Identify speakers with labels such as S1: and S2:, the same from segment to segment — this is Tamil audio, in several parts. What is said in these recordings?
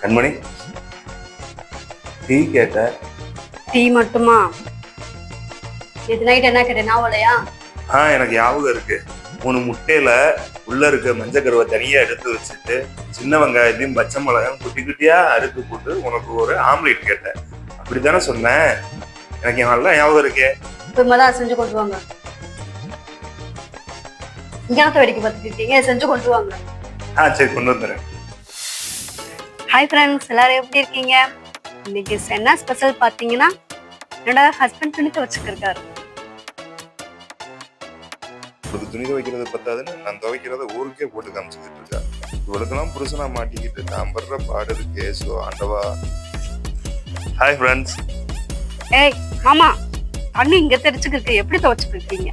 S1: கண்மணி டீ கேட்ட.
S2: டீ மட்டுமா? இது நைட் என்ன கேட்டேன் நாவலையா
S1: ஆ எனக்கு ஞாபகம் இருக்கு. மூணு முட்டையில உள்ள இருக்க மஞ்சக்கருவை தனியா எடுத்து வச்சுட்டு சின்ன வெங்காயத்தையும் பச்சை மிளகாயும் குட்டி குட்டியா அறுத்து போட்டு உனக்கு ஒரு ஆம்லேட் கேட்டேன். அப்படித்தானே சொன்னேன்? எனக்கு நல்லா ஞாபகம் இருக்கே.
S2: இப்போ தான் செஞ்சு கொண்டு வாங்க. வேடிக்கை பார்த்துட்டு இருக்கீங்க செஞ்சு கொண்டு வாங்க.
S1: ஆ சரி கொண்டு வந்துடுறேன்.
S2: ஹாய் ஃப்ரெண்ட்ஸ் எல்லாரும் எப்படி இருக்கீங்க? இன்னைக்கு என்ன ஸ்பெஷல் பார்த்தீங்கன்னா என்னோட ஹஸ்பண்ட் துணி துவச்சுக்கிருக்காரு
S1: ஒரு துணி துவைக்கிறது பத்தாதுன்னு நான் துவைக்கிறத ஊருக்கே போட்டு காமிச்சுக்கிட்டு இருக்கா. இவளுக்கெல்லாம் புருஷனா மாட்டிக்கிட்டு நான் படுற பாடு இருக்கே ஸோ ஆண்டவா. ஹாய் ஃப்ரெண்ட்ஸ்
S2: ஏய் மாமா தண்ணி இங்க தெரிச்சுக்கிருக்கு எப்படி துவச்சுக்கிருக்கீங்க?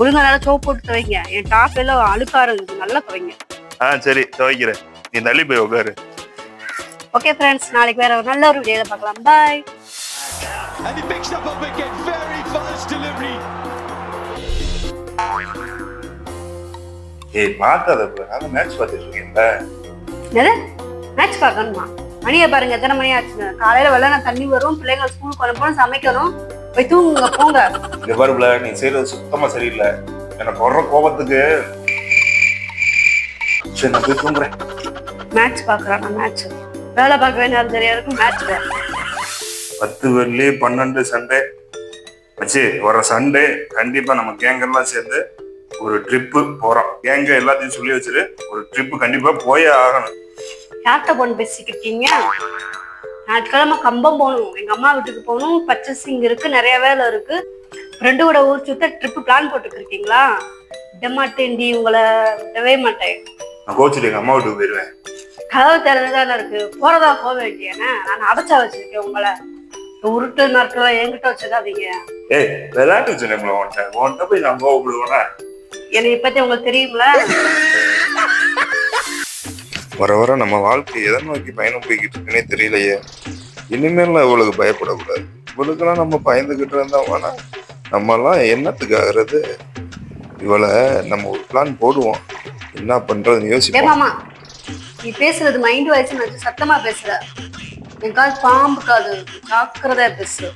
S2: ஒழுங்கா நல்லா சோப்பு போட்டு துவைங்க. என் டாப் எல்லாம் அழுக்கா இருந்துச்சு நல்லா துவைங்க.
S1: ஆ சரி துவைக்கிறேன். நீ தள்ளி போய் உட்காரு
S2: ஓகே ஃப்ரெண்ட்ஸ் நாளைக்கு வேற ஒரு நல்ல ஒரு வீடியோல பார்க்கலாம். பாய்
S1: ஏய் பார்க்காத. நான் மேட்ச் பார்த்துட்டு
S2: என்னது? மேட்ச் பார்க்கணுமா? மணியை பாருங்க எத்தனை மணி ஆச்சுன்னு காலையில வெள்ளன தண்ணி வரும் பிள்ளைங்க ஸ்கூலுக்கு அனுப்பணும் சமைக்கணும். போய் தூங்குங்க போங்க.
S1: இந்த பாருல நீ செய்யறது சுத்தமா சரியில்லை. எனக்கு வர்ற கோபத்துக்கு. சரி நான் போய் தூங்குறேன்.
S2: மேட்ச் பார்க்கறான் மேட்ச் வேலை பார்க்க வேண்டிய தெரியா இருக்கும் மேட்ச்
S1: பத்து வெள்ளி பன்னெண்டு சண்டே. வச்சு வர சண்டே. கண்டிப்பா நம்ம கேங்கெல்லாம் சேர்ந்து ஒரு ட்ரிப்பு போறோம். கேங்க எல்லாத்தையும் சொல்லி வச்சிரு ஒரு ட்ரிப்பு கண்டிப்பா போயே ஆகணும்.
S2: யார்கிட்ட போன் பேசிக்கிட்டீங்க ஞாயிற்றுக்கிழமை கம்பம் போகணும். எங்க அம்மா வீட்டுக்கு போகணும். பர்ச்சேசிங் இருக்கு நிறைய வேலை இருக்கு. கூட ஊர் சுத்த ட்ரிப்பு பிளான் போட்டுக்கிருக்கீங்களா? விட மாட்டேன்டி உங்களை விடவே மாட்டேன்.
S1: நான் கோச்சிட்டு எங்க அம்மா வீட்டுக்கு போயிருவேன்.
S2: கதவு திறந்துதானே இருக்கு. போறதா போக வேண்டியன? நான் அடைச்சா வச்சிருக்கேன் உங்களை. உருட்டு நாட்கள் என்கிட்ட வச்சுக்காதீங்க
S1: ஏய் விளையாட்டு சொன்னேன் உன்ட்ட உன்ட்ட போய் நான் கோவப்படுவேனா?
S2: என்னை பத்தி உங்களுக்கு தெரியுங்களா
S1: வர வர நம்ம வாழ்க்கை எதை நோக்கி பயணம் போய்கிட்டு இருக்குன்னே தெரியலையே. இனிமேல் இவளுக்கு பயப்படக்கூடாது. இவளுக்கெல்லாம் நம்ம பயந்துகிட்டு இருந்தோம்னா நம்மலாம் என்னத்துக்கு ஆகுறது? இவளை நம்ம ஒரு பிளான் போடுவோம். என்ன பண்றதுன்னு யோசிப்போம்.
S2: நீ பேசுறது மைண்ட் வாய்ஸ் வச்சு சத்தமா பேசுற. என் கால் பாம்பு காது ஜாக்கிரதையா பேசு.